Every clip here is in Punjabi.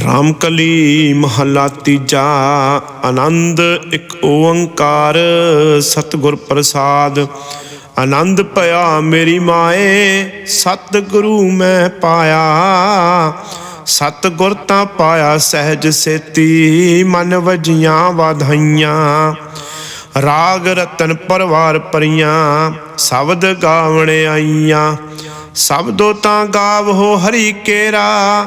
ਰਾਮਕਲੀ ਮਹੱਲਾ ਤੀਜਾ, ਆਨੰਦ ਇੱਕ ਓੰਕਾਰ, ਸਤਿਗੁਰ ਪ੍ਰਸਾਦ। ਆਨੰਦ ਭਇਆ ਮੇਰੀ ਮਾਏ, ਸਤਿਗੁਰੂ ਮੈਂ ਪਾਇਆ। ਸਤਿਗੁਰ ਤਾਂ ਪਾਇਆ ਸਹਿਜ ਸੇਤੀ, ਮਨ ਵਜੀਆਂ ਵਾਧਾਈਆਂ। ਰਾਗ ਰਤਨ ਪਰਵਾਰ ਪਰੀਆਂ, ਸ਼ਬਦ ਗਾਵਣ ਆਈਆਂ। ਸਬਦੋ ਤਾਂ ਗਾਵ ਹੋ ਹਰੀ ਕੇਰਾ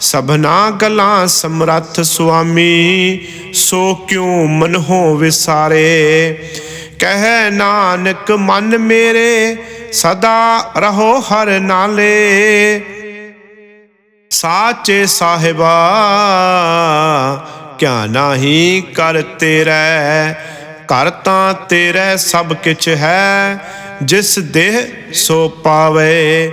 ਸਭਨਾ ਗਲਾਂ ਸਮਰੱਥ ਸੁਆਮੀ, ਸੋ ਕਿਉ ਮਨਹੁ ਵਿਸਾਰੇ ਕਹਿ ਨਾਨਕ, ਮਨ ਮੇਰੇ, ਸਦਾ ਰਹੋ ਹਰ ਨਾਲੇ। ਸਾਚੇ ਸਾਹਿਬਾ, ਕਿਆ ਨਾਹੀ ਕਰ ਤੇਰੇ? ਕਰ ਤਾਂ ਤੇਰੇ ਸਭ ਕਿਛ ਹੈ, ਜਿਸ ਦੇਹ ਸੋ ਪਾਵੇ।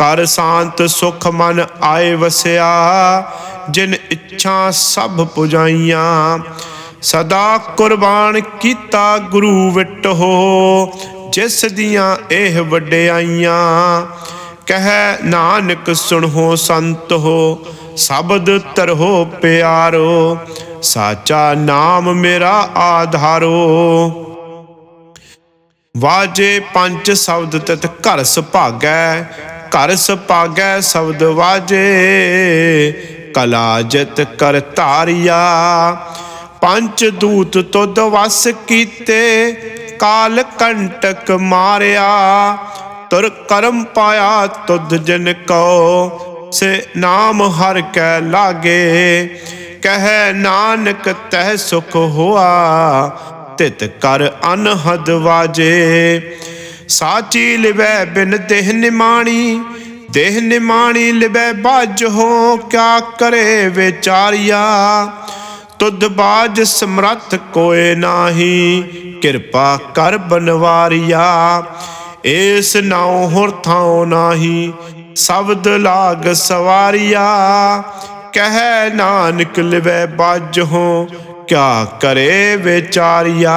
ਕਰ ਸ਼ਾਂਤ ਸੁਖ ਮਨ ਆਏ ਵਸਿਆ, ਜਿਨ ਇੱਛਾ ਸਭ ਪੁਜਾਈਆਂ। ਸਦਾ ਕੁਰਬਾਨ ਕੀਤਾ ਗੁਰੂ ਵਿਟ ਹੋ, ਜਿਸ ਦੀਆਂ ਇਹ ਵਡਿਆਈਆਂ। ਕਹਿ ਨਾਨਕ ਸੁਣੋ ਸੰਤ ਹੋ, ਸ਼ਬਦ ਤਰੋ ਪਿਆਰੋ, ਸਾਚਾ ਨਾਮ ਮੇਰਾ ਆਧਾਰੋ। ਵਾਜੇ ਪੰਜ ਸ਼ਬਦ ਤਤ ਘਰ ਸੁਭਾਗੈ ਘਰ ਸਪਾਗੈ ਸ਼ਬਦ ਵਾਜੇ, ਕਲਾ ਜਤ ਕਰ ਧਾਰਿਆ। ਪੰਜ ਦੂਤ ਤੁਧ ਵਸ ਕੀਤੇ, ਕਾਲ ਕੰਟਕ ਮਾਰਿਆ। ਤੁਰ ਕਰਮ ਪਾਇਆ ਤੁਧ ਜਨ ਕੋ ਸੇ ਨਾਮ ਹਰ ਕੈ ਲਾਗੇ। ਕਹਿ ਨਾਨਕ ਤਹਿ ਸੁਖ ਹੋਆ, ਤਿਤ ਕਰ ਅਨਹਦ ਵਾਜੇ। ਸਾਚੀ ਲਿਵੈ ਬਿਨ ਦੇਹ ਨਿਮਾਣੀ ਦੇਹ ਨਿਮਾਣੀ ਲਿਵੈ ਬਾਜ ਹੋ ਕਿਆ ਕਰੇ ਵਿਚਾਰਿਆ? ਤੁਧ ਬਾਜ ਸਮਰੱਥ ਕੋਏ ਨਾਹੀ, ਕਿਰਪਾ ਕਰ ਬਨਵਾਰਿਆ। ਏਸ ਨਾਉ ਹੁਰ ਥਾਉ ਨਾਹੀ, ਸ਼ਬਦ ਲਾਗ ਸਵਾਰਿਆ। ਕਹਿ ਨਾਨਕ ਲਿਵੈ ਬਾਜ ਹੋ ਕਿਆ ਕਰੇ ਵਿਚਾਰਿਆ?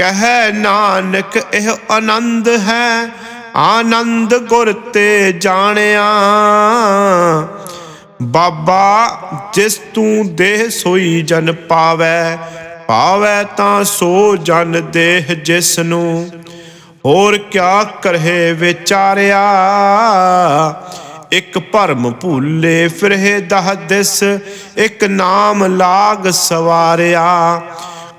ਕਹਿ ਨਾਨਕ, ਇਹ ਆਨੰਦ ਹੈ। ਆਨੰਦ ਗੁਰ ਤੇ ਜਾਣਿਆ। ਬਾਬਾ, ਜਿਸ ਤੂੰ ਦੇਹ ਸੋਈ ਜਨ ਪਾਵੈ ਪਾਵੈ ਤਾਂ ਸੋ ਜਨ ਦੇਹ ਜਿਸ ਨੂੰ ਹੋਰ ਕਿਆ ਕਰਹਿ ਵਿਚਾਰਿਆ। ਇੱਕ ਭਰਮ ਭੂਲੇ ਫਿਰਹਿ ਦਹ ਦਿਸ, ਇੱਕ ਨਾਮ ਲਾਗ ਸਵਾਰਿਆ।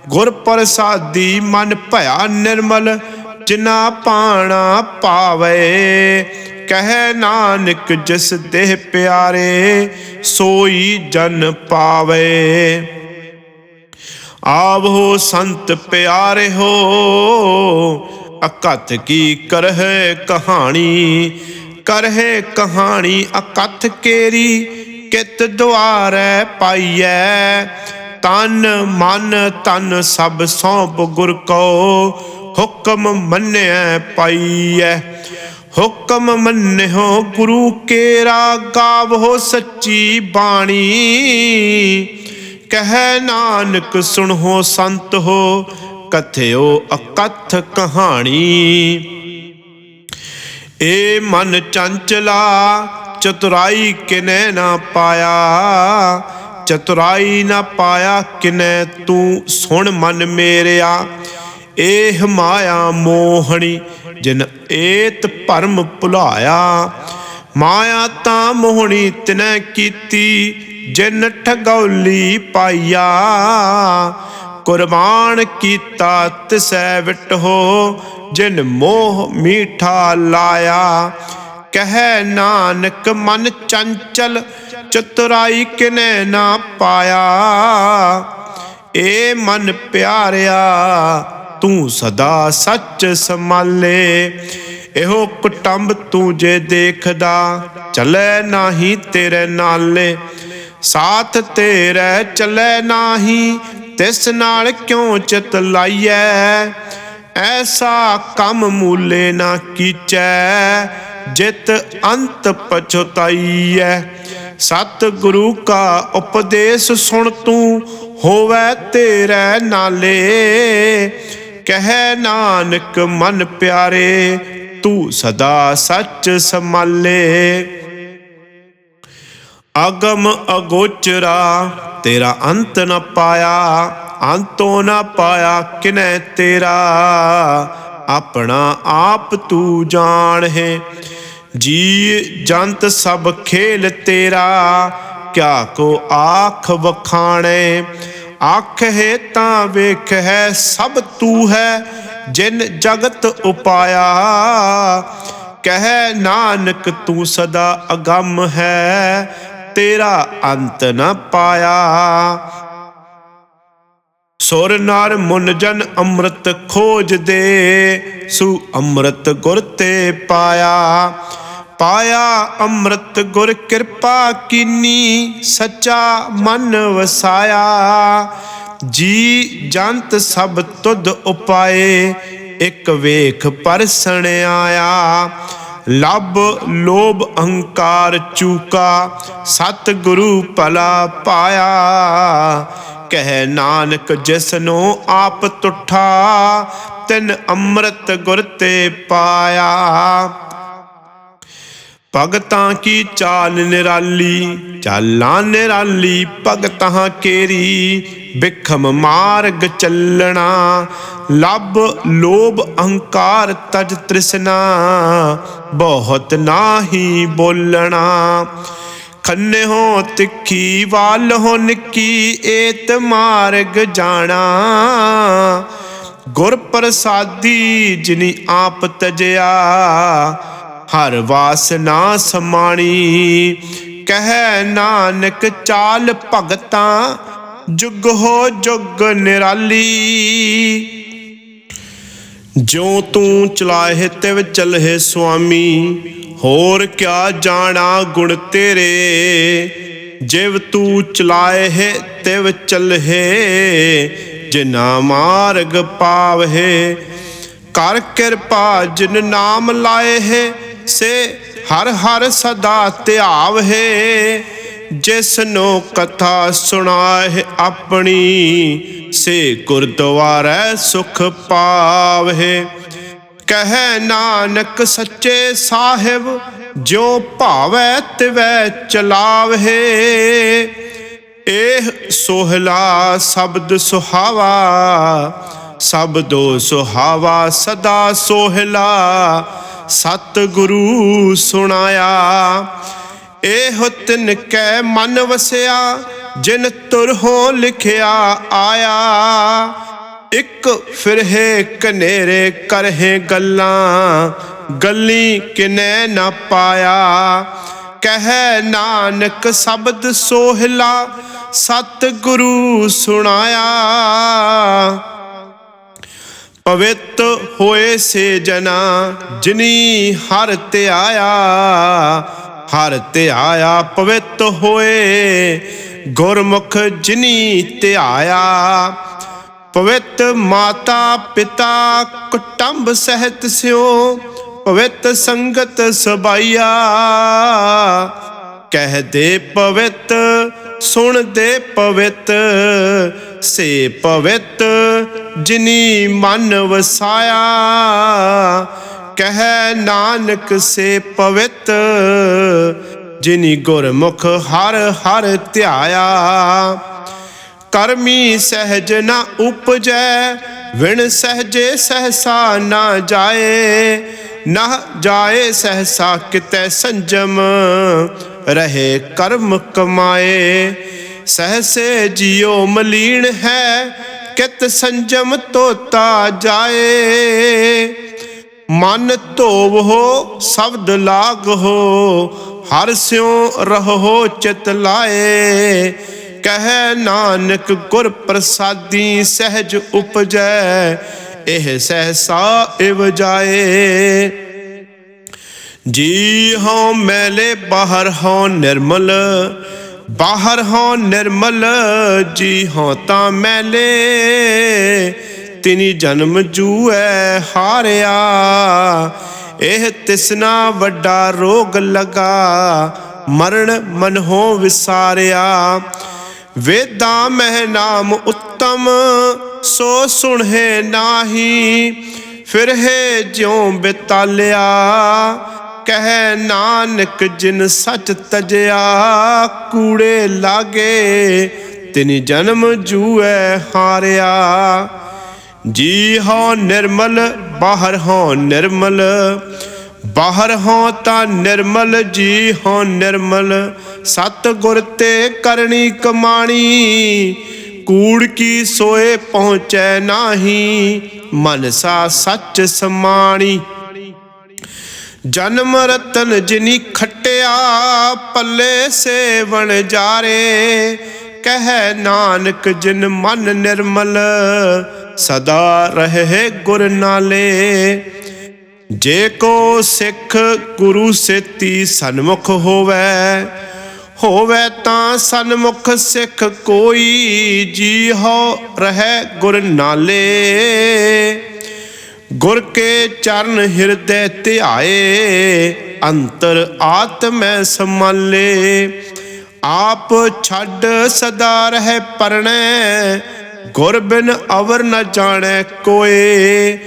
ਗੁਰ ਪ੍ਰਸਾਦੀ ਮਨ ਭਇਆ ਨਿਰਮਲ ਜਿਨਾ ਪਾਣਾ ਪਾਵੇ। ਕਹਿ ਨਾਨਕ, ਜਿਸ ਦੇਹ ਪਿਆਰੇ ਸੋਈ ਜਨ ਪਾਵੇ। ਹੋ ਸੰਤ ਪਿਆਰੇ ਹੋ ਅਕਤ ਕੀ ਕਰਹਿ ਕਹਾਣੀ? ਕਰਹਿ ਕਹਾਣੀ ਅਕਥ ਕੇਰੀ, ਕਿਤ ਦੁਆਰੈ ਪਾਈਐ? ਤਨ ਮਨ ਤਨ ਸਭ ਸੌਂਪ ਗੁਰ ਕੋ ਹੁਕਮ ਮੰਨਿਐ ਪਾਈਐ। ਹੁਕਮ ਮੰਨਿਓ ਗੁਰੂ ਕੇਰਾ ਗਾਵੋ ਸੱਚੀ ਬਾਣੀ। ਕਹੈ ਨਾਨਕ ਸੁਣੋ ਸੰਤ ਹੋ, ਕਥਿਓ ਅਕਥ ਕਹਾਣੀ। ਏ ਮਨ ਚੰਚਲਾ, ਚਤੁਰਾਈ ਕਿਨੈ ਨਾ ਪਾਇਆ। ਚਤੁਰਾਈ ਨਾ ਪਾਇਆ ਕਿਨੈ ਤੂੰ ਸੁਣ ਮਨ ਮੇਰਿਆ। ਏਹ ਮਾਇਆ ਮੋਹਣੀ, ਜਿਨ ਏਤ ਭਰਮ ਭੁਲਾਇਆ। ਮਾਇਆ ਤਾਂ ਮੋਹਣੀ ਤਿਨੈ ਕੀਤੀ, ਜਿਨ ਠਗੌਲੀ ਪਾਈਆ ਕੁਰਬਾਨ ਕੀਤਾ ਤਿਸੈ ਵਿਟਹੋ, ਜਿਨ ਮੋਹ ਮੀਠਾ ਲਾਇਆ। ਕਹੈ ਨਾਨਕ ਮਨ ਚੰਚਲ, ਚਤੁਰਾਈ ਕਿਨੈ ਨਾ ਪਾਇਆ? ਏ ਮਨ ਪਿਆਰਿਆ, ਤੂੰ ਸਦਾ ਸੱਚ ਸੰਭਾਲੇ। ਇਹੋ ਕੁਟੰਬ ਤੂੰ ਜੇ ਦੇਖਦਾ, ਚੱਲੇ ਨਾਹੀ ਤੇਰੇ ਨਾਲੇ। ਸਾਥ ਤੇਰੇ ਚੱਲੇ ਨਾਹੀ, ਤਿਸ ਨਾਲ ਕਿਉਂ ਚਿਤ ਲਾਈਐ? ਐਸਾ ਕੰਮ ਮੂਲੇ ਨਾ ਕੀਚੈ ਜਿਤ ਅੰਤ ਪਛਤਾਈਐ। ਸਤ ਗੁਰੂ ਕਾ ਉਪਦੇਸ਼ ਸੁਣ ਤੂੰ, ਹੋਵੇ ਤੇਰੇ ਨਾਲੇ। ਕਹੈ ਨਾਨਕ ਮਨ ਪਿਆਰੇ, ਤੂੰ ਸਦਾ ਸੱਚ ਸੰਭਾਲੇ। ਅਗਮ ਅਗੋਚਰਾ, ਤੇਰਾ ਅੰਤ ਨ ਪਾਇਆ, ਅੰਤੋ ਨ ਪਾਇਆ ਕਿਨੈ ਤੇਰਾ। ਆਪਣਾ ਆਪ ਤੂੰ ਜਾਣ ਹੈ। ਜੀ ਜੰਤ ਸਭ ਖੇਲ ਤੇਰਾ, ਕਿਆ ਕੋ ਆਖ ਵਖਾਣੇ। ਆਖ ਹੈ ਤਾਂ ਵੇਖ ਹੈ, ਸਭ ਤੂੰ ਹੈ, ਜਿਨ ਜਗਤ ਉਪਾਇਆ। ਕਹਿ ਨਾਨਕ ਤੂੰ ਸਦਾ ਅਗੰਮ ਹੈ, ਤੇਰਾ ਅੰਤ ਨ ਪਾਇਆ। ਸੁਰ ਨਰ ਮੁਨ ਜਨ ਅੰਮ੍ਰਿਤ ਖੋਜਦੇ, ਸੂ ਅੰਮ੍ਰਿਤ ਗੁਰ ਤੇ ਪਾਇਆ। ਪਾਇਆ ਅੰਮ੍ਰਿਤ ਗੁਰ ਕਿਰਪਾ ਕੀਨੀ, ਸੱਚਾ ਮਨ ਵਸਾਇਆ। ਜੀ ਜੰਤ ਸਭ ਤੁਧ ਉਪਾਏ, ਇਕ ਵੇਖ ਪਰਸਣ ਆਇਆ। ਲਬ ਲੋਭ ਅਹੰਕਾਰ ਚੂਕਾ ਸਤ ਗੁਰੂ ਭਲਾ ਪਾਇਆ। ਕਹਿ ਨਾਨਕ ਜਿਸਨੂੰ ਆਪ ਤੁਠਾ, ਤਿਨ ਅੰਮ੍ਰਿਤ ਗੁਰ ਤੇ ਪਾਇਆ। ਭਗਤਾਂ ਕੀ ਚਾਲ ਨਿਰਾਲੀ, ਚਾਲਾਂ ਨਿਰਾਲੀ, ਭਗਤਾਂ ਕੇਰੀ, ਬਿਖਮ ਮਾਰਗ ਚੱਲਣਾ ਲੱਭ ਲੋਭ ਅਹੰਕਾਰ ਤਜ ਤ੍ਰਿਸ਼ਨਾ, ਬਹੁਤ ਨਾਹੀ ਬੋਲਣਾ। ਖੰਨੇ ਹੋ, ਤਿੱਖੀ ਵਾਲ ਹੋ, ਨਿੱਕੀ ਏਤ ਮਾਰਗ ਜਾਣਾ। ਗੁਰ ਪ੍ਰਸਾਦੀ ਜਿਨੀ ਆਪ ਤਜਿਆ, ਹਰ ਵਾਸਨਾ ਸਮਾਣੀ। ਕਹਿ ਨਾਨਕ ਚਾਲ ਭਗਤਾਂ, ਜੁਗ ਹੋ ਜੁਗ ਨਿਰਾਲੀ। ਜੋ ਤੂੰ ਚਲਾਹੇ ਤਿਵ ਚਲਹਿ ਸੁਆਮੀ ਹੋਰ ਕਿਆ ਜਾਣਾ ਗੁਣ ਤੇਰੇ? ਜਿਵ ਤੂੰ ਚਲਾਏ ਹੈ, ਤਿਵ ਚਲਹਿ। ਜਿਨਾ ਮਾਰਗ ਪਾਵਹਿ, ਕਰ ਕਿਰਪਾ ਜਿਨ ਨਾਮ ਲਾਏ ਹੈ, ਸੇ ਹਰ ਹਰ ਸਦਾ ਧਿਆਵ ਜਿਸ ਨੂੰ ਕਥਾ ਸੁਣਾਏ ਆਪਣੀ, ਸੇ ਗੁਰਦੁਆਰੇ ਸੁਖ ਪਾਵਹਿ। ਕਹੈ ਨਾਨਕ ਸੱਚੇ ਸਾਹਿਬ ਜੋ ਭਾਵੈ ਤਿਵੈ ਚਲਾਵਹਿ। ਇਹ ਸੋਹਲਾ ਸ਼ਬਦ ਸੁਹਾਵਾ, ਸਬਦੋ ਸੁਹਾਵਾ ਸਦਾ ਸੋਹਲਾ ਸਤ ਗੁਰੂ ਸੁਣਾਇਆ। ਇਹ ਤਿਨ ਕੈ ਮਨ ਵਸਿਆ, ਜਿਨ ਤੁਰ ਹੋ ਲਿਖਿਆ ਆਇਆ। ਇੱਕ ਫਿਰਹੇ ਕਨੇਰੇ ਕਰਹੇ ਗੱਲਾਂ, ਗੱਲੀ ਕਿਨੈ ਨਾ ਪਾਇਆ। ਕਹਿ ਨਾਨਕ ਸ਼ਬਦ ਸੋਹਲਾ ਸਤ ਗੁਰੂ ਸੁਣਾਇਆ। ਪਵਿੱਤ ਹੋਏ ਸੇ ਜਨਾ, ਜਿਨੀ ਹਰ ਤੇ ਆਇਆ। ਹਰ ਤੇ ਆਇਆ ਪਵਿੱਤ ਹੋਏ, ਗੁਰਮੁਖ ਜਿਨੀ ਤੇ ਆਇਆ। ਪਵਿੱਤ ਮਾਤਾ ਪਿਤਾ ਕੁਟੰਬ ਸਹਿਤ ਸਿਓ, ਪਵਿੱਤ ਸੰਗਤ ਸਬਾਈਆ। ਕਹਦੇ ਪਵਿੱਤ ਸੁਣਦੇ ਪਵਿੱਤ, ਸੇ ਪਵਿੱਤ ਜਿਨੀ ਮਨ ਵਸਾਇਆ। ਕਹਿ ਨਾਨਕ ਸੇ ਪਵਿੱਤ ਜਿਨੀ ਗੁਰਮੁਖ ਹਰ ਹਰ ਧਿਆਇਆ। ਕਰਮੀ ਸਹਿਜ ਨਾ ਉਪਜੈ, ਵਿਣ ਸਹਜੇ ਸਹਸਾ ਨਾ ਜਾਏ। ਨਾ ਜਾਏ ਸਹਸਾ ਕਿਤੈ ਸੰਜਮ, ਰਹੇ ਕਰਮ ਕਮਾਏ। ਸਹਸੇ ਜਿਉ ਮਲੀਣ ਹੈ, ਕਿਤ ਸੰਜਮ ਤੋਤਾ ਜਾਏ। ਮਨ ਧੋਵ ਹੋ ਸ਼ਬਦ ਲਾਗ ਹੋ ਹਰ ਸਿਉ ਰਹੋ ਚਿਤ ਲਾਏ। ਕਹਿ ਨਾਨਕ ਗੁਰ ਪ੍ਰਸਾਦੀ ਸਹਿਜ ਉਪਜੈ, ਇਹ ਸਹਸਾ ਇਵ ਜਾਏ। ਜੀ ਹਉ ਮੈਲੇ ਬਾਹਰ ਹਉ ਨਿਰਮਲ, ਬਾਹਰ ਹਉ ਨਿਰਮਲ ਜੀ ਹਉ ਤਾਂ ਮੈਲੇ। ਤਿਨੀ ਜਨਮ ਜੂਐ ਹਾਰਿਆ, ਇਹ ਤਿਸਨਾ ਵੱਡਾ ਰੋਗ ਲਗਾ, ਮਰਨ ਮਨਹੁ ਵਿਸਾਰਿਆ। ਵੇਦਾਂ ਮਹਿ ਨਾਮ ਉੱਤਮ, ਸੋ ਸੁਣਹਿ ਨਾਹੀ। ਫਿਰ ਹੈ ਜਿਉ ਬਿਤਾਲਿਆ, ਕਹਿ ਨਾਨਕ ਜਿਨ ਸੱਚ ਤਜਿਆ, ਕੂੜੇ ਲਾਗੇ ਤਿਨ ਜਨਮ ਜੂਐ ਹਾਰਿਆ। ਜੀ ਹਉ ਨਿਰਮਲ, ਬਾਹਰ ਹਉ ਨਿਰਮਲ ਬਾਹਰ ਹੋਂ ਤਾਂ ਨਿਰਮਲ, ਜੀ ਹਉ ਨਿਰਮਲ। ਸਤ ਗੁਰ ਤੇ ਕਰਨੀ ਕਮਾਣੀ, ਕੂੜ ਕੀ ਸੋਏ ਪਹੁੰਚੈ ਨਾਹੀ, ਮਨਸਾ ਸੱਚ ਸਮਾਣੀ। ਜਨਮ ਰਤਨ ਜਿਨੀ ਖਟਿਆ, ਪੱਲੇ ਸੇਵਣ ਜਾਰੇ। ਕਹਿ ਨਾਨਕ, ਜਿਨ ਮਨ ਨਿਰਮਲ, ਸਦਾ ਰਹੇ ਗੁਰ ਨਾਲੇ। ਜੇ ਕੋ ਸਿੱਖ ਗੁਰੂ ਸੇਤੀ ਸਨਮੁਖ ਹੋਵੇ ਹੋਵੇ ਤਾਂ ਸਨਮੁਖ ਸਿੱਖ ਕੋਈ ਜੀ ਹੋ ਰਹਿ ਗੁਰ ਨਾਲੇ। ਗੁਰ ਕੇ ਚਰਨ ਹਿਰਦੈ ਧਿਆਏ, ਅੰਤਰ ਆਤਮੈ ਸਮਾਲੇ ਆਪ ਛੱਡ ਸਦਾ ਰਹਿ ਪਰਣੈ, ਗੁਰ ਬਿਨ ਅਵਰ ਨ ਜਾਣੈ ਕੋਏ।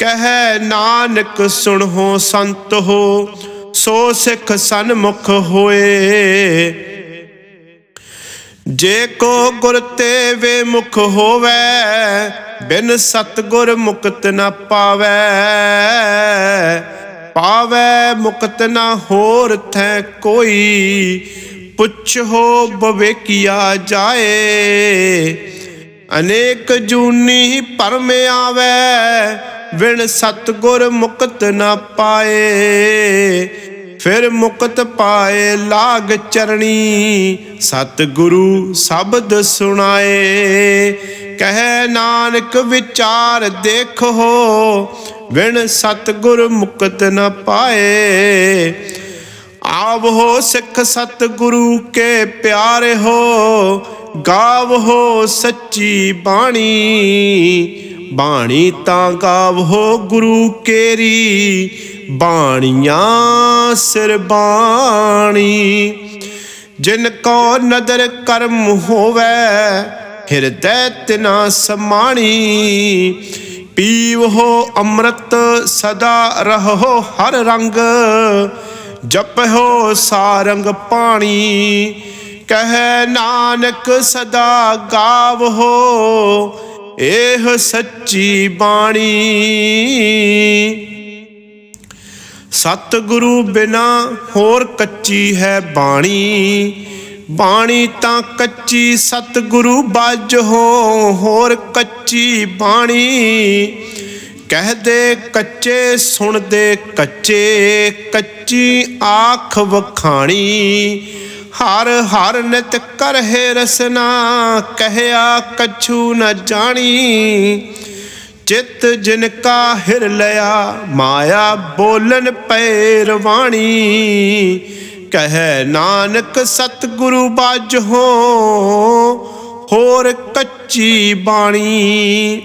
ਕਹੈ, ਨਾਨਕ ਸੁਣੋ, ਸੰਤ ਹੋ, ਸੋ ਸਿੱਖ ਸਨਮੁਖ ਹੋਏ। ਜੇ ਕੋ ਗੁਰ ਤੇ ਵੇ ਮੁਖ ਹੋਵੇ, ਬਿਨ ਸਤਗੁਰ ਮੁਕਤ ਨਾ ਪਾਵੇ। ਪਾਵੇ ਮੁਕਤ ਨਾ ਹੋਰ ਥੈ ਕੋਈ ਹੋ ਬਵੇਕੀਆ ਜਾਏ। ਅਨੇਕ ਜੂਨੀ ਪਰਮ ਆਵੇ ਵਿਣ ਸਤਗੁਰ ਮੁਕਤ ਨਾ ਪਾਏ, ਫਿਰ ਮੁਕਤ ਪਾਏ ਲਾਗ ਚਰਣੀ, ਸਤਿਗੁਰੂ ਸ਼ਬਦ ਸੁਣਾਏ। ਕਹਿ ਨਾਨਕ ਵਿਚਾਰ ਦੇਖੋ ਵਿਣ ਸਤਿਗੁਰ ਮੁਕਤ ਨ ਪਾਏ। ਆਵ ਹੋ ਸਿੱਖ ਸਤਿਗੁਰੂ ਕੇ ਪਿਆਰੇ ਹੋ, ਗਾਵ ਹੋ ਸੱਚੀ ਬਾਣੀ। ਬਾਣੀ ਤਾਂ ਗਾਵੋ ਗੁਰੂ ਕੇਰੀ, ਬਾਣੀਆਂ ਸਿਰ ਬਾਣੀ। ਜਿਨ ਕੋ ਨਦਰ ਕਰਮ ਹੋਵੇ, ਹਿਰਦੈ ਤਿਨਾ ਸਮਾਣੀ। ਹੋ ਅੰਮ੍ਰਿਤ, ਸਦਾ ਰਹੋ ਹਰ ਰੰਗ। ਜਪ ਹੋ ਸਾਰੰਗ ਪਾਣੀ। ਕਹਿ ਨਾਨਕ ਸਦਾ ਗਾਵ ਹੋ ਇਹ ਸੱਚੀ ਬਾਣੀ। ਸਤਿਗੁਰੂ ਬਿਨਾ ਹੋਰ ਕੱਚੀ ਹੈ ਬਾਣੀ। ਬਾਣੀ ਤਾਂ ਕੱਚੀ ਸਤਿਗੁਰੂ ਬਾਜ ਹੋ ਹੋਰ ਕੱਚੀ ਬਾਣੀ। ਕਹਦੇ ਕੱਚੇ, ਸੁਣਦੇ ਕੱਚੇ, ਕੱਚੀ ਆਖ ਵਖਾਣੀ। ਹਰ ਹਰ ਨਿਤ ਕਰਹਿ ਰਸਨਾ, ਕਹਿਆ ਕਛੂ ਨ ਜਾਣੀ। ਚਿਤ ਜਿਨ ਕਾ ਹਿਰ ਲਿਆ, ਮਾਇਆ ਬੋਲਨ ਪੈ ਰਵਾਣੀ। ਕਹੈ ਨਾਨਕ ਸਤਿਗੁਰੂ ਬਾਝ ਹੋਰ ਕੱਚੀ ਬਾਣੀ।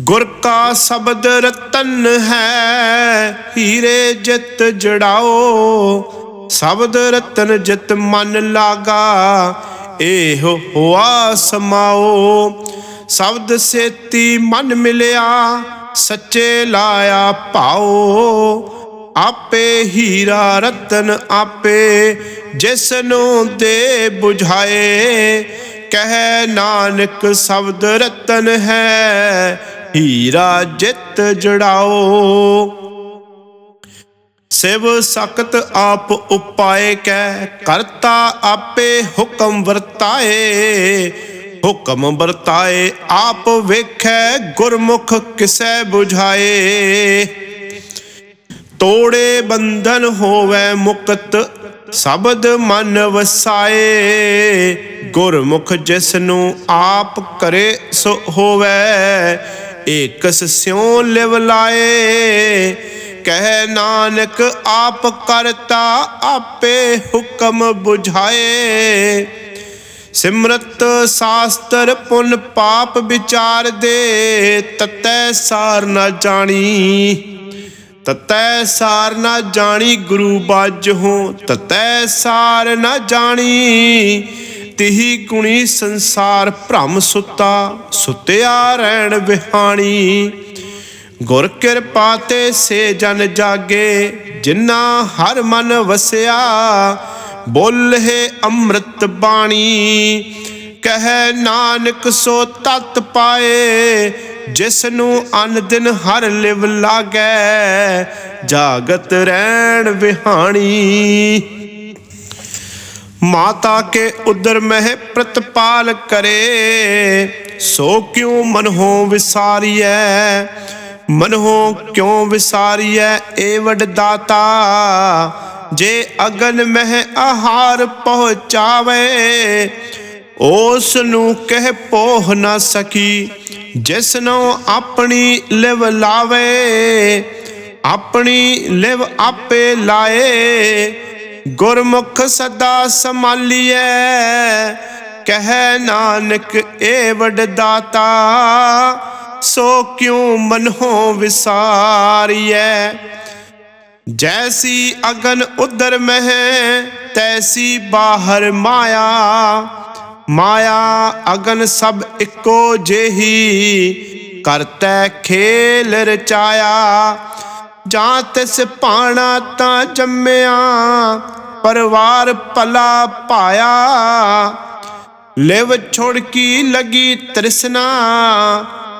ਗੁਰ ਕਾ ਸ਼ਬਦ ਰਤਨ ਹੈ, ਹੀਰੇ ਜਿਤ ਜੜਾਓ ਸ਼ਬਦ ਰਤਨ ਜਿਤ ਮਨ ਲਾਗਾ, ਇਹੋ ਹੋਆ ਸਮਾਓ ਸ਼ਬਦ ਸੇਤੀ ਮਨ ਮਿਲਿਆ, ਸੱਚੇ ਲਾਇਆ ਭਾਓ। ਆਪੇ ਹੀਰਾ ਰਤਨ ਆਪੇ ਜਿਸ ਨੂੰ ਦੇ 부ਝਾਏ ਕਹਿ ਨਾਨਕ ਸ਼ਬਦ ਰਤਨ ਹੈ, ਹੀਰਾ ਜਿਤ ਜੜਾਓ। ਸਿਵ ਸਖਤ ਆਪ ਉਪਾਏ ਕੈ, ਕਰਤਾ ਆਪੇ ਹੁਕਮ ਵਰਤਾਏ। ਹੁਕਮ ਵਰਤਾਏ, ਆਪ ਵੇਖੈ ਗੁਰਮੁਖ ਕਿਸੈ 부ਝਾਏ ਤੋੜੇ ਬੰਧਨ ਹੋਵੇ ਮੁਕਤ, ਸ਼ਬਦ ਮਨ ਵਸਾਏ। ਗੁਰਮੁਖ ਜਿਸ ਨੂੰ ਆਪ ਕਰੇ ਸੋ ਹੋਵੇ, ਏਕਸ ਸਿਉ ਲਿਵ ਲਾਏ। ਕਹਿ ਨਾਨਕ, ਆਪ ਕਰਤਾ ਆਪੇ ਹੁਕਮ 부ਝਾਏ ਸਿਮਰਤ ਸਾਸਤਰ ਪੁਨ ਪਾਪ ਵਿਚਾਰ ਦੇ, ਤਤੈ ਸਾਰ ਨਾ ਜਾਣੀ। ਤਤੈ ਸਾਰ ਨਾ ਜਾਣੀ ਗੁਰੂ ਬਾਜ ਹੋ, ਤਤੈ ਸਾਰ ਨਾ ਜਾਣੀ। ਤਿਹੀ ਗੁਣੀ ਸੰਸਾਰ ਭ੍ਰਮ ਸੁੱਤਾ, ਸੁੱਤਿਆ ਰਹਿਣ ਵਿਹਾਣੀ। ਗੁਰ ਕਿਰਪਾ ਤੇ ਸੇ ਜਨ ਜਾਗੇ ਜਿਨ੍ਹਾਂ ਹਰ ਮਨ ਵਸਿਆ, ਬੋਲੇ ਅੰਮ੍ਰਿਤ ਬਾਣੀ। ਕਹੈ ਨਾਨਕ ਸੋ ਤਤ ਪਾਏ ਜਿਸ ਨੂੰ ਅਨ ਦਿਨ ਹਰ ਲਿਵ ਲਾਗੈ, ਜਾਗਤ ਰਹਿਣ ਵਿਹਾਣੀ। ਮਾਤਾ ਕੇ ਉਦਰ ਮਹਿ ਪ੍ਰਤਪਾਲ ਕਰੇ, ਸੋ ਕਿਉ ਹੋ ਵਿਸਾਰੀਐ? ਮਨਹੁ ਕਿਉ ਵਿਸਾਰੀਐ ਏ ਵਡ ਦਾਤਾ? ਜੇ ਅਗਨ ਮਹਿ ਆਹਾਰ ਪਹੁੰਚਾਵੇ ਉਸ ਨੂੰ ਕਹਿ ਪੋਹ ਨਾ ਸਕੀ। ਜਿਸ ਨੂੰ ਆਪਣੀ ਲਿਵ ਲਾਵੇ, ਆਪਣੀ ਲਿਵ ਆਪੇ ਲਾਏ। ਗੁਰਮੁਖ ਸਦਾ ਸੰਭਾਲੀਐ, ਕਹਿ ਨਾਨਕ ਏ ਵਡ ਦਾਤਾ। ਸੋ ਕਿਉ ਮਨਹੁ ਵਿਸਾਰੀਐ? ਜੈਸੀ ਅਗਨ ਉਦਰ ਮਹਿ, ਤੈਸੀ ਬਾਹਰ ਮਾਇਆ। ਮਾਇਆ ਅਗਨ ਸਭ ਇੱਕੋ ਜਿਹੀ, ਕਰਤੈ ਖੇਲ ਰਚਾਇਆ। ਜਾਂ ਤਿਸ ਪਾਣਾ ਤਾਂ ਜੰਮਿਆ, ਪਰਵਾਰ ਭਲਾ ਪਾਇਆ ਲਿਵ ਛੋੜ ਕੀ ਲਗੀ ਤ੍ਰਿਸ਼ਨਾ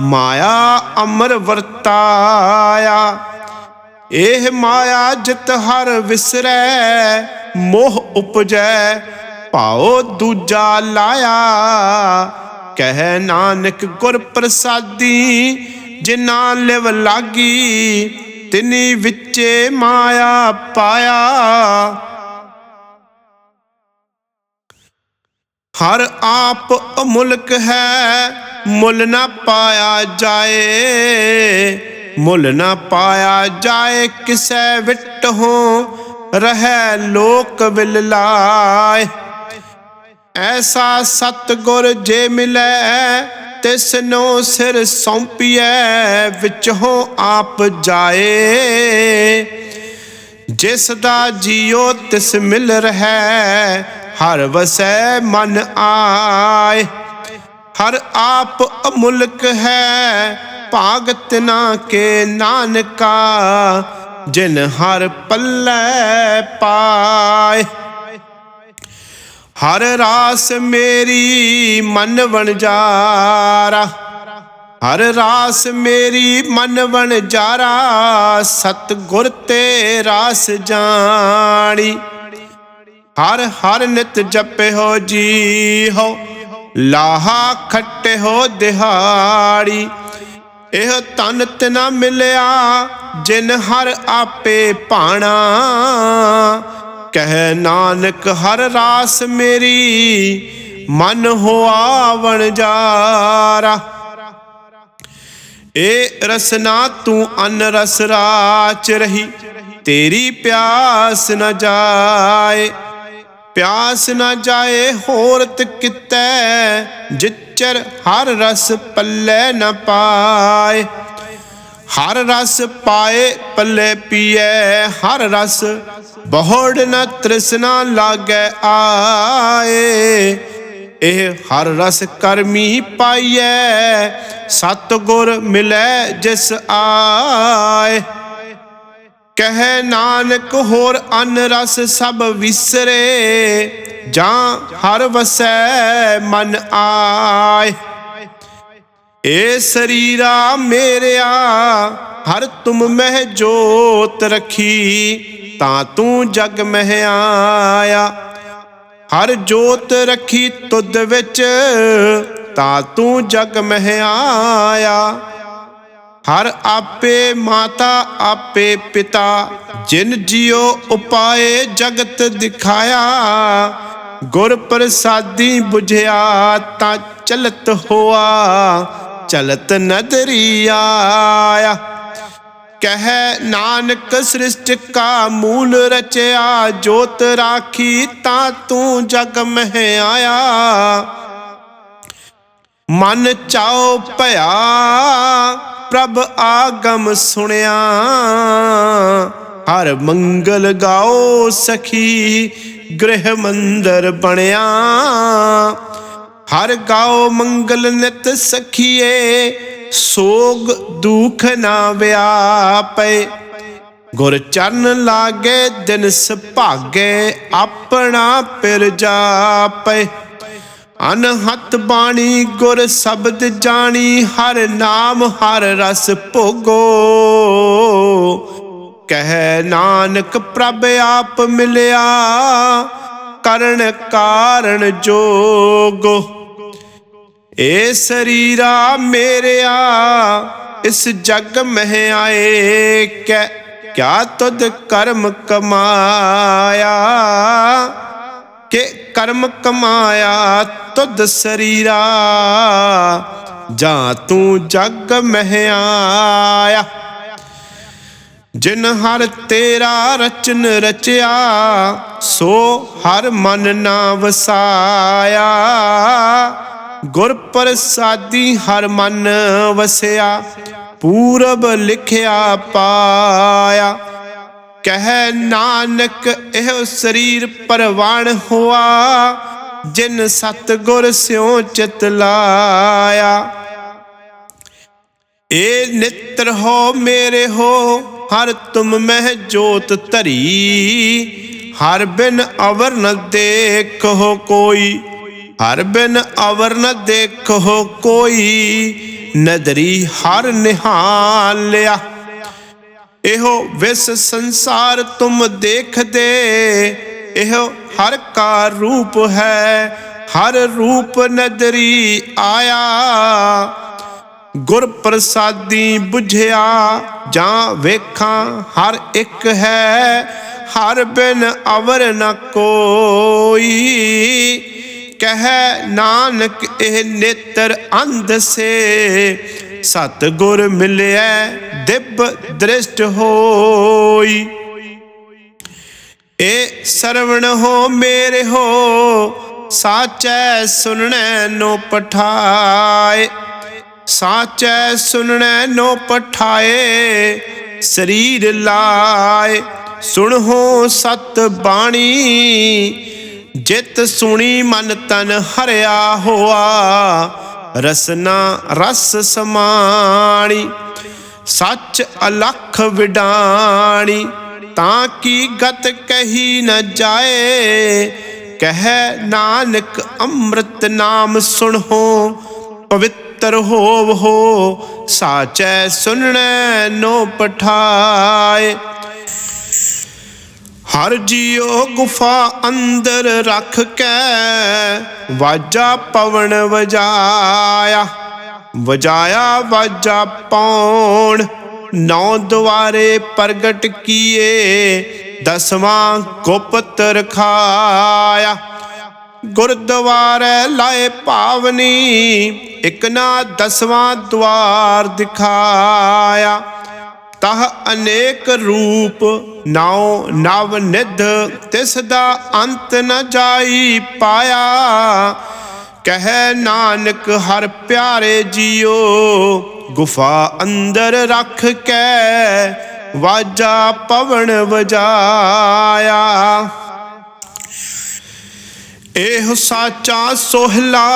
ਮਾਇਆ ਅਮਰ ਵਰਤਾਇਆ। ਇਹ ਮਾਇਆ ਜਿਤ ਹਰ ਵਿਸਰੈ, ਮੋਹ ਉਪਜੈ, ਭਾਉ ਦੂਜਾ ਲਾਇਆ। ਕਹਿ ਨਾਨਕ ਗੁਰ ਪ੍ਰਸਾਦੀ ਜਿਨਾ ਲਿਵ ਲਾਗੀ, ਤਿਨੀ ਵਿੱਚੇ ਮਾਇਆ ਪਾਇਆ। ਹਰ ਆਪ ਅਮੁਲਕ ਹੈ ਮੁੱਲ ਨਾ ਪਾਇਆ ਜਾਏ, ਮੁੱਲ ਨਾ ਪਾਇਆ ਜਾਏ, ਕਿਸੈ ਵਿਟ ਹੋ ਰਹਿ ਲੋਕ ਵਿਲ ਲਾਏ। ਐਸਾ ਸਤਗੁਰ ਜੇ ਮਿਲੈ ਤਿਸ ਨੂੰ ਸਿਰ ਸੌਂਪੀਐ, ਵਿਚੋਂ ਆਪ ਜਾਏ। ਜਿਸ ਦਾ ਜੀਉ ਤਿਸ ਮਿਲ ਰਹਿ, ਹਰ ਵਸੈ ਮਨ ਆਏ। ਹਰ ਆਪ ਅਮੁਲਕ ਹੈ ਭਾਗਤ ਨਾ ਕੇ ਨਾਨਕਾ, ਜਿਨ ਹਰ ਪੱਲੇ ਪਾਏ। ਹਰ ਰਾਸ ਮੇਰੀ ਮਨ ਬਣ ਵਣਜਾਰਾ ਹਰ ਰਾਸ ਮੇਰੀ ਮਨ ਵਣਜਾਰਾ ਸਤ ਗੁਰ ਤੇ ਰਾਸ ਜਾਣੀ। ਹਰ ਹਰ ਨਿਤ ਹੋ ਜੀ ਹੋ ਲਾਹਾ ਖੱਟੇ ਹੋ ਦਿਹਾੜੀ, ਇਹ ਤਨ ਤਿਨਾ ਮਿਲਿਆ ਜਿਨ ਹਰ ਆਪੇ ਭਾਣਾ। ਕਹਿ ਨਾਨਕ, ਹਰ ਰਾਸ ਮੇਰੀ ਮਨ ਹੋਆ ਵਣਜਾਰਾ ਏ ਰਸਨਾ, ਤੂੰ ਅਨ ਰਸ ਰਾਚ ਰਹੀ, ਤੇਰੀ ਪਿਆਸ ਨ ਜਾਏ। ਪਿਆਸ ਨਾ ਜਾਏ ਹੋਰਤ ਕਿਤੈ, ਜਿਚਰ ਹਰ ਰਸ ਪੱਲੇ ਨਾ ਪਾਏ। ਹਰ ਰਸ ਪਾਏ, ਪੱਲੇ ਪੀਏ, ਹਰ ਰਸ ਬਹੁੜ ਨ ਤ੍ਰਿਸ਼ਨਾ ਲਾਗੇ ਆਏ। ਇਹ ਹਰ ਰਸ ਕਰਮੀ ਪਾਈਐ ਸਤ ਗੁਰ ਮਿਲੈ ਜਿਸ ਆਏ। ਕਹੈ ਨਾਨਕ ਹੋਰ ਅਨ ਰਸ ਸਭ ਵਿਸਰੇ, ਜਾਂ ਹਰ ਵਸੈ ਮਨ ਆਏ। ਏ ਸਰੀਰਾ ਮੇਰਿਆ, ਹਰ ਤੁਮ ਮਹਿ ਜੋਤ ਰਖੀ, ਤਾਂ ਤੂੰ ਜਗ ਮਹਿ ਆਇਆ। ਹਰ ਜੋਤ ਰਖੀ ਤੁਧ ਵਿੱਚ, ਤਾਂ ਤੂੰ ਜਗ ਮਹਿ ਆਇਆ। ਹਰ ਆਪੇ ਮਾਤਾ, ਆਪੇ ਪਿਤਾ, ਜਿਨ ਜਿਉ ਉਪਾਏ ਜਗਤ ਦਿਖਾਇਆ ਗੁਰ ਪ੍ਰਸਾਦੀ 부ਝਿਆ ਤਾਂ ਚਲਤ ਹੋਆ, ਚਲਤ ਨਦਰੀ ਆਇਆ। ਕਹਿ ਨਾਨਕ ਸ੍ਰਿਸ਼ਟ ਕਾ ਮੂਲ ਰਚਿਆ, ਜੋਤ ਰਾਖੀ ਤਾਂ ਤੂੰ ਜਗ ਮਹਿ ਆਇਆ। ਮਨ ਚਾਉ ਭਇਆ ਪ੍ਰਭ ਆਗਮ ਸੁਣਿਆ। ਹਰ ਮੰਗਲ ਗਾਓ ਸਖੀ, ਗ੍ਰਹਿ ਮੰਦਰ ਬਣਿਆ। ਹਰ ਗਾਓ ਮੰਗਲ ਨਿਤ ਸਖੀਏ, ਸੋਗ ਦੁਖ ਨਾ ਵਿਆਪੇ। ਗੁਰ ਚਰਨ ਲਾਗੇ ਦਿਨ ਸੁਭਾਗੇ, ਆਪਣਾ ਪਿਰ ਜਾਪੇ। ਅਨਹਤ ਬਾਣੀ ਗੁਰ ਸ਼ਬਦ ਜਾਣੀ, ਹਰ ਨਾਮ, ਹਰ ਰਸ ਭੋਗੋ। ਕਹਿ ਨਾਨਕ ਪ੍ਰਭ ਆਪ ਮਿਲਿਆ, ਕਰਨ ਕਾਰਣ ਜੋਗੋ। ਏ ਸਰੀਰਾ ਮੇਰਿਆ, ਇਸ ਜਗ ਮਹਿ ਆਏ ਕੈ ਕਿਆ ਤੁਧ ਕਰਮ ਕਮਾਇਆ? ਕਿ ਕਰਮ ਕਮਾਇਆ ਤੁਧ ਸਰੀਰਾ, ਜਾਂ ਤੂੰ ਜਗ ਮਹਿ ਆਇਆ ਜਿਨ ਹਰ ਤੇਰਾ ਰਚਨ ਰਚਿਆ, ਸੋ ਹਰ ਮਨ ਨਾ ਵਸਾਇਆ। ਗੁਰ ਪ੍ਰਸਾਦੀ ਹਰ ਮਨ ਵਸਿਆ, ਪੂਰਬ ਲਿਖਿਆ ਪਾਇਆ। ਕਹਿ ਨਾਨਕ, ਇਹ ਸਰੀਰ ਪਰਵਾਣ ਹੋਆ, ਜਿਨ ਸਤ ਗੁਰ ਸਿਉ ਚਿਤ ਲਾਇਆ। ਏ ਨਿਤਰ ਹੋ ਮੇਰੇ ਹੋ, ਹਰ ਤੁਮ ਮਹਿ ਜੋਤ ਧਰੀ। ਹਰ ਬਿਨ ਅਵਰ ਨ ਦੇਖੋ ਕੋਈ, ਹਰ ਬਿਨ ਅਵਰ ਨ ਦੇਖੋ ਕੋਈ। ਨਦਰੀ ਹਰ ਨਿਹਾਲਿਆ। ਇਹੋ ਵਿਸ ਸੰਸਾਰ ਤੁਮ ਦੇਖਦੇ, ਇਹੋ ਹਰ ਕਾ ਰੂਪ ਹੈ, ਹਰ ਰੂਪ ਨਦਰੀ ਆਇਆ। ਗੁਰ ਪ੍ਰਸਾਦੀ 부ਝਿਆ ਜਾਂ ਵੇਖਾਂ ਹਰ ਇੱਕ ਹੈ, ਹਰ ਬਿਨ ਅਵਰ ਨ ਕੋਈ। ਕਹੈ ਨਾਨਕ ਇਹ ਨੇਤਰ ਅੰਧ ਸੇ ਸਤ ਗੁਰ ਮਿਲਿਆ ਦਿਬ ਦ੍ਰਿਸ਼ਟ ਹੋਈ। ਏ ਸਰਵਣ ਹੋ ਮੇਰੇ ਹੋ, ਸਾਚੈ ਸੁਣਨੈ ਨੋ ਪਠਾਏ। ਸਾਚੈ ਸੁਣਨੈ ਨੋ ਪਠਾਏ, ਸਰੀਰ ਲਾਏ। ਸੁਣੋ ਸਤ ਬਾਣੀ, ਜਿਤ ਸੁਣੀ ਮਨ ਤਨ ਹਰਿਆ ਹੋਆ। ਰਸਨਾ ਰਸ ਸਮਾਣੀ, ਸੱਚ ਅਲਖ ਵਿਡਾਣੀ, ਤਾਂ ਕੀ ਗਤ ਕਹੀ ਨ ਜਾਏ? ਕਹਿ ਨਾਨਕ ਅੰਮ੍ਰਿਤ ਨਾਮ ਸੁਣੋ, ਪਵਿੱਤਰ ਹੋਵ ਹੋ, ਸਾਚੈ ਸੁਣਨੈ ਨੋ ਪਠਾਏ। ਹਰ ਜੀਉ ਗੁਫਾ ਅੰਦਰ ਰੱਖ ਕੇ। ਵਾਜਾ ਪਵਨ ਵਜਾਇਆ। ਵਜਾਇਆ ਵਾਜਾ ਪੌਣ ਨੌ ਦੁਆਰੇ ਪ੍ਰਗਟ ਕੀਏ। ਦਸਵਾਂ ਗੁਪਤ ਰਖਾਇਆ। ਗੁਰਦੁਆਰੇ ਲਾਏ ਭਾਵਨੀ ਇਕ ਨਾ ਦਸਵਾਂ ਦਵਾਰ ਦਿਖਾਇਆ। ਤਹ ਅਨੇਕ ਰੂਪ ਨਾਉ ਨਵ ਨਿਧ ਤਿਸ ਦਾ ਅੰਤ ਨ ਜਾਈ ਪਾਇਆ। ਕਹਿ ਨਾਨਕ ਹਰ ਪਿਆਰੇ ਜੀਓ, ਗੁਫਾ ਅੰਦਰ ਰੱਖ ਕੇ, ਵਾਜਾ ਪਵਨ ਵਜਾਇਆ। ਇਹ ਸਾਚਾ ਸੋਹਲਾ,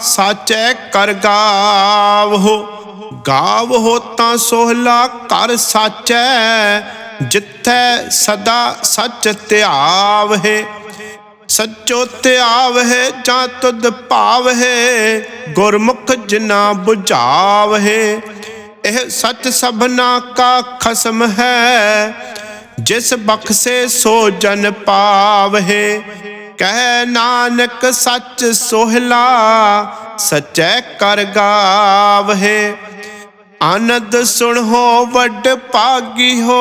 ਸਾਚੈ ਕਰ ਗਾਵੋ ਗਾਵੋ ਤਾਂ ਸੋਹਲਾ ਕਰ ਸਾਚੈ, ਜਿੱਥੈ ਸਦਾ ਸੱਚ ਧਿਆਵਹਿ। ਸੱਚੋ ਧਿਆਵਹਿ ਜਾਂ ਤੁਧ ਭਾਵਹਿ, ਗੁਰਮੁਖ ਜਿਨਾ 부ਝਾਵਹਿ ਇਹ ਸੱਚ ਸਭਨਾ ਕਾ ਖਸਮ ਹੈ, ਜਿਸ ਬਖਸ਼ੇ ਸੋ ਜਨ ਪਾਵਹਿ। ਕਹਿ ਨਾਨਕ ਸੱਚ ਸੋਹਲਾ, ਸਚੈ ਕਰ ਗਾਵਹਿ। ਆਨੰਦ ਸੁਣ ਹੋ, ਵੱਡ ਪਾਗੀ ਹੋ,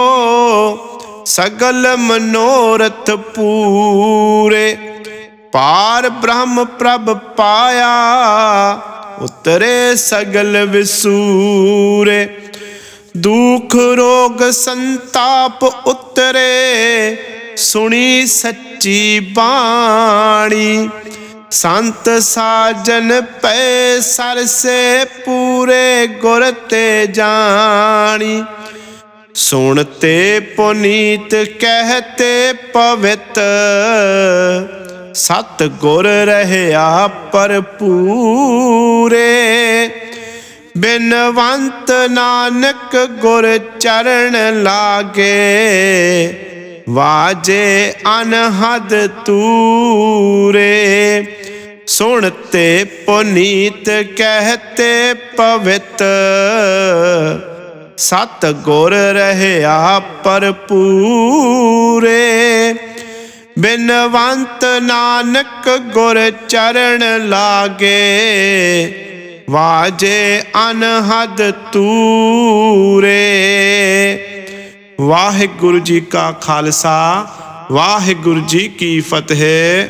ਸਗਲ ਮਨੋਰਥ ਪੂਰੇ। ਪਾਰ ਬ੍ਰਹਮ ਪ੍ਰਭ ਪਾਇਆ, ਉਤਰੇ ਸਗਲ ਵਿਸੂਰੇ। ਦੁਖ ਰੋਗ ਸੰਤਾਪ ਉਤਰੇ, ਸੁਣੀ ਸੱਚੀ ਬਾਣੀ। ਸੰਤ ਸਾਜਨ ਪੈ ਸਰਸੇ ਪੂਰੇ ਗੁਰ ਤੇ ਜਾਣੀ। ਸੁਣਤੇ ਪੁਨੀਤ ਕਹਤੇ ਪਵਿੱਤ ਸਤ ਗੁਰ ਰਹਿਆ ਪਰਪੂਰੇ ਬਿਨਵੰਤ ਨਾਨਕ ਗੁਰ ਚਰਨ ਲਾਗੇ, ਵਾਜੇ ਅਨਹਦ ਤੂਰੇ। ਸੁਣਤੇ ਪੁਨੀਤ ਕਹਤੇ ਪਵਿੱਤ। ਸਤ ਗੁਰ ਰਹਿਆ ਪਰਪੂਰੇ ਬਿਨਵੰਤ ਨਾਨਕ ਗੁਰ ਚਰਨ ਲਾਗੇ। ਵਾਜੇ ਅਨਹਦ ਤੂਰੇ। ਵਾਹਿਗੁਰੂ ਜੀ ਕਾ ਖਾਲਸਾ, ਵਾਹਿਗੁਰੂ ਜੀ ਕੀ ਫਤਿਹ।